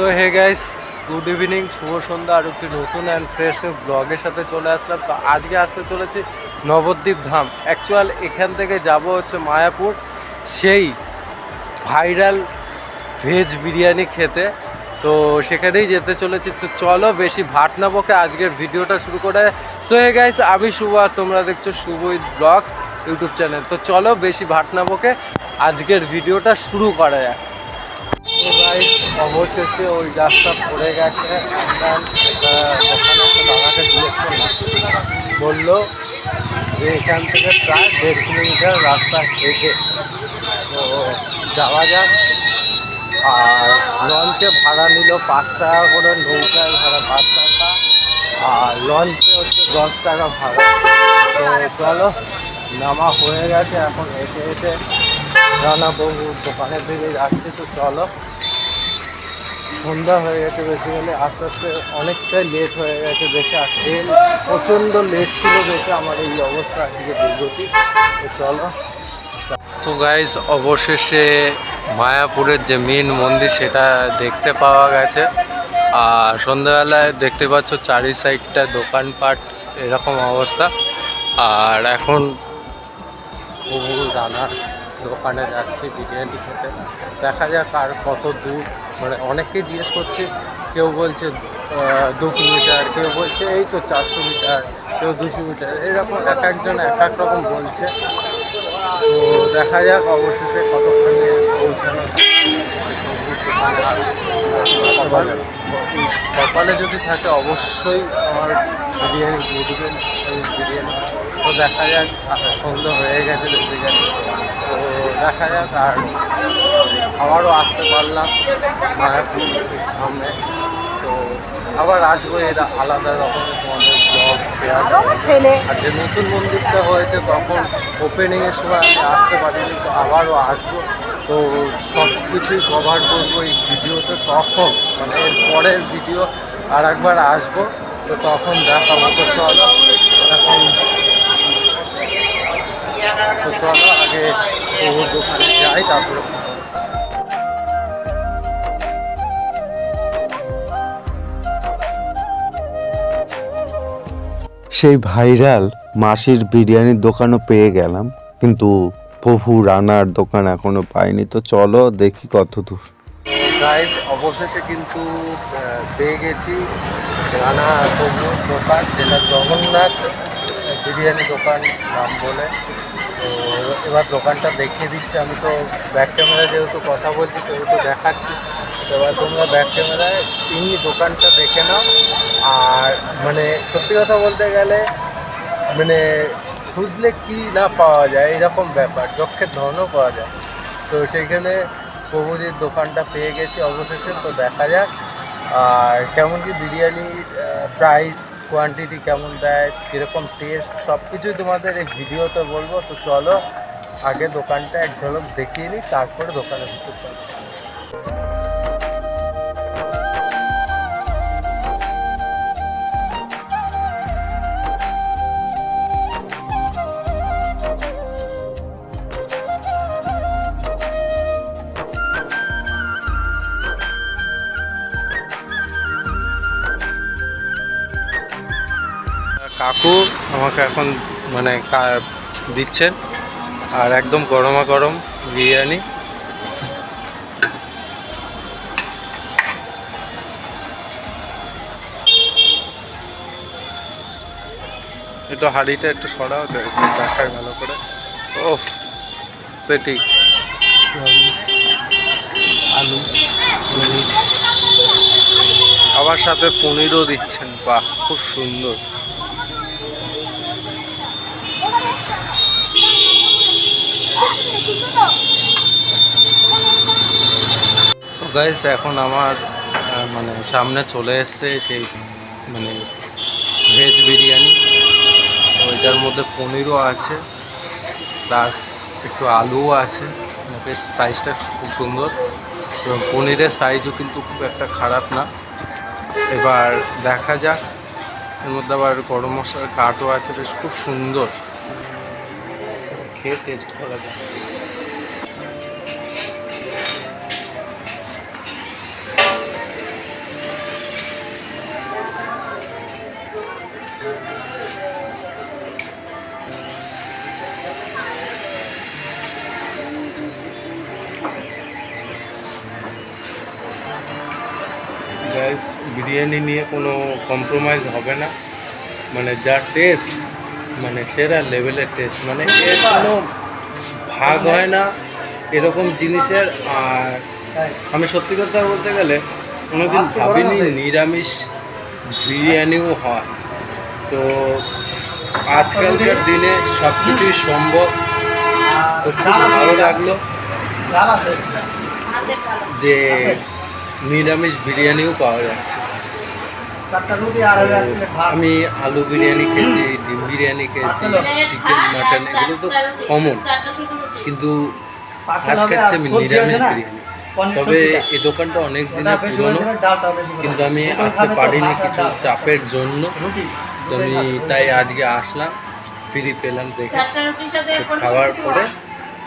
So hey guys good evening শুভ সন্ধ্যা, আর একটি নতুন অ্যান্ড ফ্রেশ ব্লগের সাথে চলে আসলাম। তো আজকে আসতে চলেছি নবদ্বীপ ধাম। অ্যাকচুয়াল এখান থেকে যাব হচ্ছে মায়াপুর। সেই ভাইরাল ভেজ বিরিয়ানি খেতে। তো সেখানেই যেতে চলেছি। তো চলো বেশি ভাট না বকে আজকের ভিডিওটা শুরু করে। সো হে গাইস আমি শুভ আর তোমরা দেখছ শুভ ব্লগস ইউটিউব চ্যানেল তো চলো বেশি ভাট না বকে আজকের ভিডিওটা শুরু করা গাইস অবশেষে ওই রাস্তা পড়ে গেছে দাদাকে জিজ্ঞেস করলাম। বলল যে এখান থেকে প্রায় দেড় কিলোমিটার রাস্তা হেঁটে তো যাওয়া যাক। আর লঞ্চে ভাড়া নিল পাঁচ টাকা করে, নৌকায় ভাড়া পাঁচ টাকা। আর লঞ্চে হচ্ছে দশ টাকা ভাড়া। তো চলো, নামা হয়ে গেছে, এখন হেঁটে হেঁটে রানাবাবু দোকানের দিকে যাচ্ছি, তো চলো। সন্ধ্যা হয়ে গেছে বেশি বেসিক্যালি আস্তে আস্তে অনেকটাই লেট হয়ে গেছে দেখে ট্রেন প্রচণ্ড লেট ছিল দেখে আমার এই অবস্থা আজকে দুর্গতি। চলো। তো গাইজ অবশেষে মায়াপুরের যে মেন মন্দির, সেটা দেখতে পাওয়া গেছে। আর সন্ধ্যাবেলায় দেখতে পাচ্ছ চারি সাইডটা দোকানপাট, এরকম অবস্থা। আর এখন রানার দোকানে যাচ্ছি বিরিয়ানি খেতে। দেখা যাক আর কত দূর। মানে অনেকেই জিজ্ঞেস করছে, কেউ বলছে দু কিলোমিটার, কেউ বলছে, এই তো চারশো মিটার, কেউ দুশো মিটার, এরকম এক একজন এক এক রকম বলছে। তো দেখা যাক অবশেষে কতক্ষণে পৌঁছানো কপালে যদি থাকে অবশ্যই আমার বিরিয়ানি দিয়ে বিরিয়ানি। তো দেখা যাক সন্ধ্যা হয়ে গেছে বেসিক্যালি তো দেখা যাক আর আবারও আসতে পারলাম মায়াপুর সামনে তো আবার আসব এটা আলাদা রকমের তোমাদের ব্লগ শেয়ার আর যে নতুন মন্দিরটা হয়েছে তখন ওপেনিংয়ের সময় আমি আসতে পারিনি তো আবারও আসব। তো সব কিছুই কভার করব এই ভিডিওতে তখন মানে এর পরের ভিডিও আর একবার আসব। তো তখন দেখাবো। তো চলো এখন সেই ভাইরাল মাসির বিরিয়ানির দোকানও পেয়ে গেলাম, কিন্তু প্রভু রানার দোকান এখনও পাইনি। তো চলো দেখি কত দূর। অবশেষে কিন্তু পেয়ে গেছি রানা তবুর দোকান, যেটা জগন্নাথ বিরিয়ানি দোকান নাম বলে। তো এবার দোকানটা দেখিয়ে দিচ্ছি। আমি তো ব্যাক ক্যামেরা যেহেতু কথা বলছি, সেহেতু দেখাচ্ছি। এবার তোমরা ব্যাক ক্যামেরায় এমনি দোকানটা দেখে নাও। আর মানে সত্যি কথা বলতে গেলে মানে খুঁজলে কি না পাওয়া যায়, এরকম ব্যাপার, যক্ষের ধনও পাওয়া যায়। তো সেইখানে প্রভুজির দোকানটা পেয়ে গেছি অবশেষে, তো দেখা যাক। আর কেমন কি বিরিয়ানির প্রাইস কোয়ান্টিটি কেমন দেয়, কীরকম টেস্ট সব কিছুই তোমাদের এই ভিডিওতে বলব। তো চলো, আগে দোকানটা এক ঝলক দেখিয়ে নিই, তারপরে দোকানে ভিতর কাকু আমাকে এখন মানে দিচ্ছেন। আর একদম গরমা গরম বিরিয়ানি। একটু হাঁড়িটা একটু সরাও দেখায় ভালো করে। ওফ ঠিক আলু। আবার সাথে পনিরও দিচ্ছেন বাহ খুব সুন্দর। গাইস এখন আমার মানে সামনে চলে এসছে সেই মানে ভেজ বিরিয়ানি। তো এটার মধ্যে পনিরও আছে প্লাস একটু আলুও আছে। বেশ সাইজটা খুব সুন্দর। এবং পনিরের সাইজও কিন্তু খুব একটা খারাপ না। এবার দেখা যাক, এর মধ্যে আবার গরম মশলার কাঠও আছে, বেশ খুব সুন্দর। খেয়ে টেস্ট করা যায় বিরিয়ানি নিয়ে কোনো কম্প্রোমাইজ হবে না। মানে যা টেস্ট মানে সেরা লেভেলের টেস্ট মানে এর কোনো ভাগ হয় না এরকম জিনিসের। আর আমি সত্যি কথা বলতে গেলে কোনোদিন ভাবিনি নিরামিষ বিরিয়ানিও হয়। তো আজকালকার দিনে সব কিছুই সম্ভব। তো খুব ভালো লাগল যে নিরামিষ বিরিয়ানিও পাওয়া যাচ্ছে। আমি আলু বিরিয়ানি খেয়েছি ডিম বিরিয়ানি খেয়েছি চিকেন মাটন এগুলো তো কমন কিন্তু আজ খাচ্ছি আমি নিরামিষ বিরিয়ানি। তবে এই দোকানটা অনেক দিনের পুরনো কিন্তু আমি আসতে পারিনি কিছু চাপের জন্য। তো আমি তাই আজকে আসলাম ফ্রি পেলাম দেখে। খাওয়ার পরে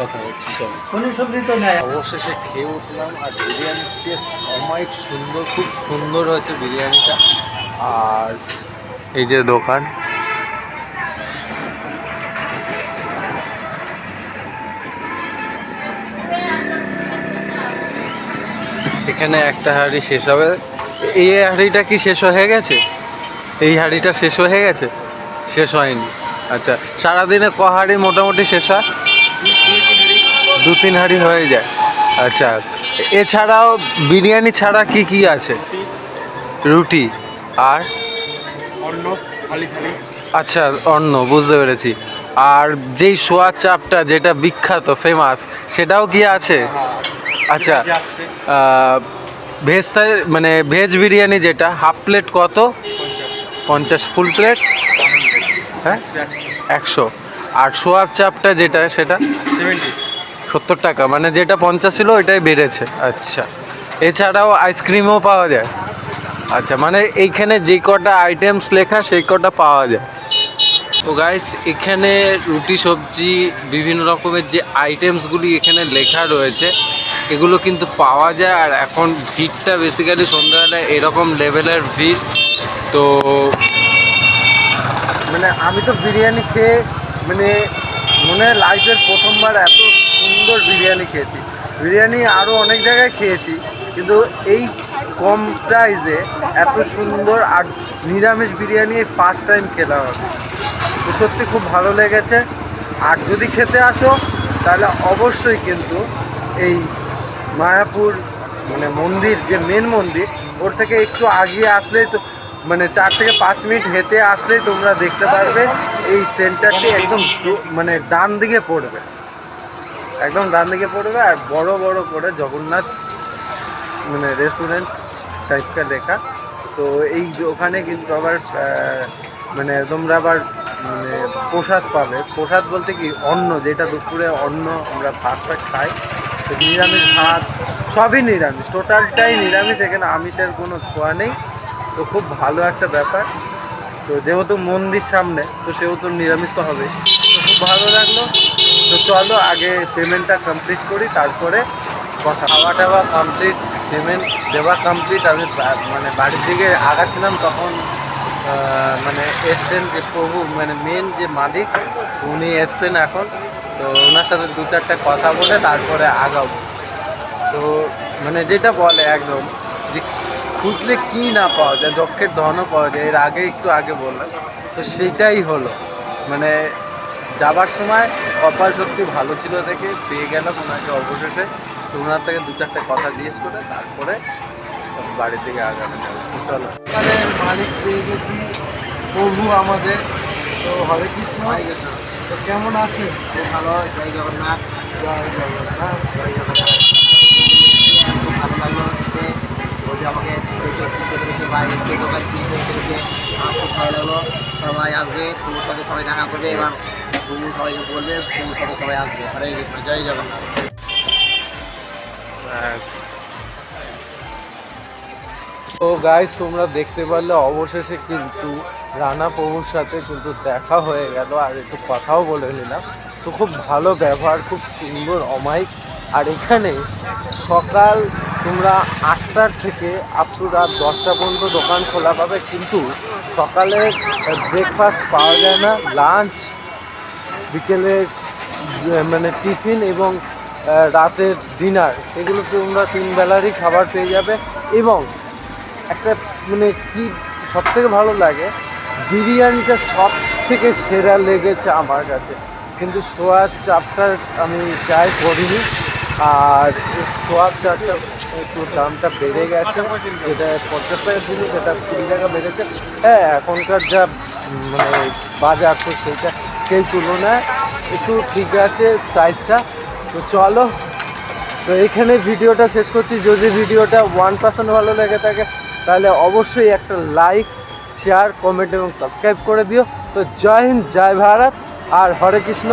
কথা হচ্ছে চলো কোনো সবজি তো নেই। অবশেষে খেয়ে উঠলাম আর বিরিয়ানির টেস্ট অমায়িক সুন্দর খুব সুন্দর হয়েছে বিরিয়ানিটা। আর এই যে দোকান। এখানে একটা হাঁড়ি শেষ হবে। এই হাঁড়িটা কি শেষ হয়ে গেছে? এই হাঁড়িটা শেষ হয়ে গেছে? শেষ হয়নি। আচ্ছা সারাদিনে ক হাঁড়ি মোটামুটি শেষ হয়? দু তিন হাঁড়ি হয়ে যায়। আচ্ছা এছাড়াও বিরিয়ানি ছাড়া কি কি আছে? রুটি আর? আচ্ছা অন্য বুঝতে পেরেছি। আর যেই সোয়া চাপটা যেটা বিখ্যাত ফেমাস সেটাও কি আছে? আচ্ছা ভেজ মানে ভেজ বিরিয়ানি যেটা হাফ প্লেট কত? পঞ্চাশ। Full plate? হ্যাঁ? একশো। আর সোয়াব চাপটা যেটা সেটা? সেভেন্টি। সত্তর টাকা মানে যেটা পঞ্চাশ ছিল ওইটাই বেড়েছে। আচ্ছা। এছাড়াও আইসক্রিমও পাওয়া যায়। আচ্ছা মানে এইখানে যে কটা আইটেমস লেখা সেই কটা পাওয়া যায়। তো গাইস এখানে রুটি সবজি বিভিন্ন রকমের যে আইটেমসগুলি এখানে লেখা রয়েছে এগুলো কিন্তু পাওয়া যায়। আর এখন ভিড়টা বেসিক্যালি সন্ধ্যাবেলায় এরকম লেভেলের ভিড়। তো মানে আমি তো বিরিয়ানি খেয়ে মানে মনে হয় লাইফের প্রথমবার এত সুন্দর বিরিয়ানি খেয়েছি। বিরিয়ানি আরও অনেক জায়গায় খেয়েছি, কিন্তু এই কম প্রাইসে এত সুন্দর আর নিরামিষ বিরিয়ানি ফার্স্ট টাইম খেলাম আমি। তো সত্যি খুব ভালো লেগেছে। আর যদি খেতে আসো, তাহলে অবশ্যই কিন্তু এই মায়াপুর মানে মন্দির, যে মেন মন্দির, ওর থেকে একটু আগিয়ে আসলেই তো মানে চার থেকে পাঁচ মিনিট হেঁটে আসলেই তোমরা দেখতে পারবে, এই সেন্টারটি একদম মানে ডান দিকে পড়বে। একদম ডান দিকে পড়বে আর বড় বড় করে জগন্নাথ মানে রেস্টুরেন্ট টাইপটা লেখা তো এই ওখানে কিন্তু আবার মানে তোমরা আবার মানে প্রসাদ পাবে। প্রসাদ বলতে কি, অন্ন, যেটা দুপুরে অন্ন আমরা ভাতটা খাই, তো নিরামিষ ভাত, সবই নিরামিষ। টোটালটাই নিরামিষ, এখানে আমিষের কোনো ছোঁয়া নেই। তো খুব ভালো একটা ব্যাপার। তো যেহেতু মন্দির সামনে, তো সেহেতু নিরামিষ তো হবে তো খুব ভালো লাগল। তো চলো, আগে পেমেন্টটা কমপ্লিট করি, তারপরে কথা খাওয়া টাওয়া কমপ্লিট পেমেন্ট দেওয়া কমপ্লিট আমি মানে বাড়ির দিকে আগাচ্ছিলাম, তখন মানে এসছেন যে প্রভু মানে মেন যে মালিক, উনি এসছেন এখন। তো ওনার সাথে দু চারটে কথা বলে তারপরে আগাবো। তো মানে যেটা বলে একদম, যে খুঁজলে কী না পাওয়া যায় দক্ষের ধনও পাওয়া যায়, এর আগে একটু আগে বললাম। তো সেটাই হলো। মানে যাবার সময় কপাল সত্যি ভালো ছিল দেখে পেয়ে গেলাম ওনাকে অবশেষে। তো ওনার থেকে দু চারটে কথা জিজ্ঞেস করে তারপরে বাড়ি থেকে আগানো যাবে চলো। এখানে মালিক পেয়ে গেছি প্রভু আমাদের। তো হরে কৃষ্ণ। তো কেমন আছে ভালো জয় জগন্নাথ। জয় জগন্নাথ। জয় জগন্নাথ। খুব ভালো লাগল এসে। ও যে আমাকে দেখে চিনতে পেরেছে বা এসে দোকান চিনতে পেরেছে। আমার খুব ভালো লাগল। সবাই আসবে প্রভুর সাথে সবাই দেখা করবে। এবং প্রভু সবাইকে বলবে প্রভুর সাথে সবাই আসবে। হরে কৃষ্ণ জয় জগন্নাথ। তো গাইস তোমরা দেখতে পারলে অবশেষে কিন্তু রানা প্রভুর সাথে কিন্তু দেখা হয়ে গেল। আর একটু কথাও বলে নিলাম। তো খুব ভালো ব্যবহার, খুব সুন্দর, অমায়িক। আর এখানে সকাল তোমরা আটটার থেকে আপ টু রাত দশটা পর্যন্ত দোকান খোলা পাবে। কিন্তু সকালে ব্রেকফাস্ট পাওয়া যায় না লাঞ্চ বিকেলে মানে টিফিন এবং রাতের ডিনার, এগুলো তোমরা তিন বেলারই খাবার পেয়ে যাবে এবং একটা মানে কি সব থেকে ভালো লাগে, বিরিয়ানিটা সব থেকে সেরা লেগেছে আমার কাছে। কিন্তু সোয়ার চাপটা আমি ট্রাই করিনি, আর সোয়ার চাপটা একটু দামটা বেড়ে গেছে, যেটা পঞ্চাশ টাকা ছিল, সেটা কুড়ি টাকা বেড়েছে। হ্যাঁ এখনকার যা মানে বাজার তো সেইটা সেই তুলনায় একটু ঠিক আছে প্রাইসটা তো চলো, তো এখানে ভিডিওটা শেষ করছি। যদি ভিডিওটা ওয়ান পার্সেন্ট ভালো লেগে থাকে, তাহলে অবশ্যই একটা লাইক শেয়ার কমেন্ট এবং সাবস্ক্রাইব করে দিও। তো জয় হিন্দ, জয় ভারত, আর হরে কৃষ্ণ।